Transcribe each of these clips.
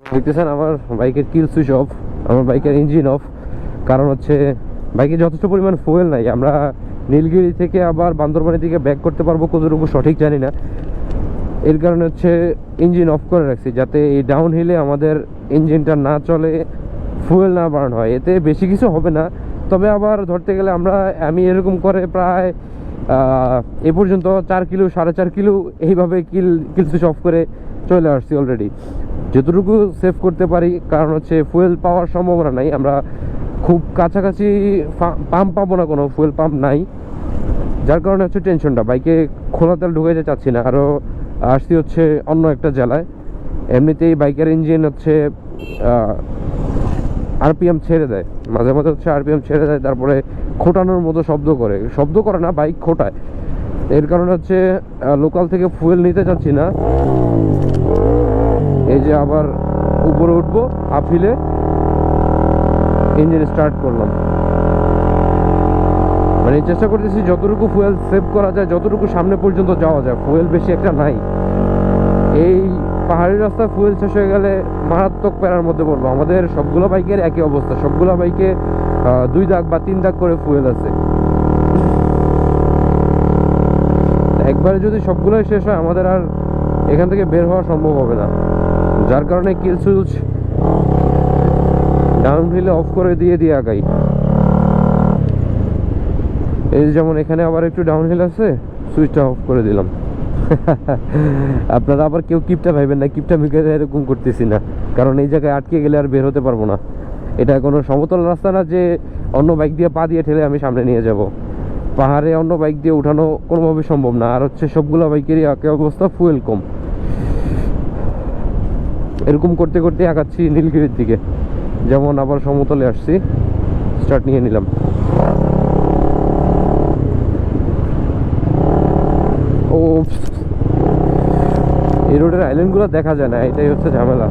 দেখতেছেন আমার বাইকের কিল সুইচ অফ আমার বাইকের ইঞ্জিন অফ কারণ হচ্ছে বাইকে যথেষ্ট পরিমাণ ফুয়েল নাই। আমরা নীলগিরি থেকে আবার বান্দরবানি দিকে ব্যাক করতে পারব কতটুকু সঠিক জানি না। এর কারণে হচ্ছে ইঞ্জিন অফ করে রাখছি, যাতে এই ডাউন হিলে আমাদের ইঞ্জিনটা না চলে ফুয়েল না বার্ন হয়। এতে বেশি কিছু হবে না। তবে আবার ধরতে গেলে আমরা আমি এরকম করে প্রায় এ পর্যন্ত চার কিলো, সাড়ে চার কিলো এইভাবে কিল কিল সুইচ অফ করে চলে আসছি অলরেডি যতটুকু সেভ করতে পারি, কারণ হচ্ছে ফুয়েল পাওয়ার সম্ভাবনা নাই। আমরা খুব কাছাকাছি পাম্প পাবো না, কোনো ফুয়েল পাম্প নাই। যার কারণে হচ্ছে টেনশনটা বাইকে খোলা তেল ঢুকাইতে চাচ্ছি না। আরও আসছি হচ্ছে অন্য একটা জেলায়। এমনিতেই বাইকের ইঞ্জিন হচ্ছে আরপিএম ছেড়ে দেয়। মাঝে মাঝে হচ্ছে আরপিএম ছেড়ে দেয়, তারপরে খোটানোর মতো শব্দ করে। শব্দ করে না, বাইক খোটায়। এর কারণে হচ্ছে লোকাল থেকে ফুয়েল নিতে চাচ্ছি না। এই যে আবার উপরে উঠবো আপিলে ইঞ্জিন স্টার্ট করলাম। মানে চেষ্টা করতেছি যতটুকু ফুয়েল সেভ করা যায়, যতটুকু সামনে পর্যন্ত যাওয়া যায়। ফুয়েল বেশি একটা নাই। এই পাহাড়ি রাস্তায় ফুয়েল শেষ হয়ে গেলে মারাত্মক প্যারার মধ্যে পড়ব। আমাদের সবগুলো বাইকের একই অবস্থা। সবগুলো বাইকে দুই দাগ বা তিন দাগ করে ফুয়েল আছে। একবারে যদি সবগুলোই শেষ হয়, আমাদের আর এখান থেকে বের হওয়া সম্ভব হবে না। যার কারণে কিল সুইচ ডাউন হিলে অফ করে দিয়ে দিয়ে আগাই। এই যেমন এখানে আবার একটু ডাউন হিল আছে সুইচটা অফ করে দিলাম। আপনারা আবার কেউ কিপটা ভাইবেন না কিপটা মিকে এরকম করতেছি না। কারণ এই জায়গায় আটকে গেলে আর বের হতে পারব না। এটা কোনো সমতল রাস্তা না যে অন্য বাইক দিয়ে পা দিয়ে ঠেলে আমি সামনে নিয়ে যাব। পাহাড়ে অন্য বাইক দিয়ে উঠানো কোনোভাবে সম্ভব না। আর হচ্ছে সবগুলো বাইকেরই একই অবস্থা ফুয়েল কম। এরকম করতে করতে আগাচ্ছি নীলগিরির দিকে। যেমন আবার সমতলে আসছি। স্টার্ট নিয়ে নিলাম। ও, এই রোডের আইল্যান্ডগুলো দেখা যায় না, এটাই হচ্ছে ঝামেলা।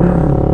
Mm-hmm.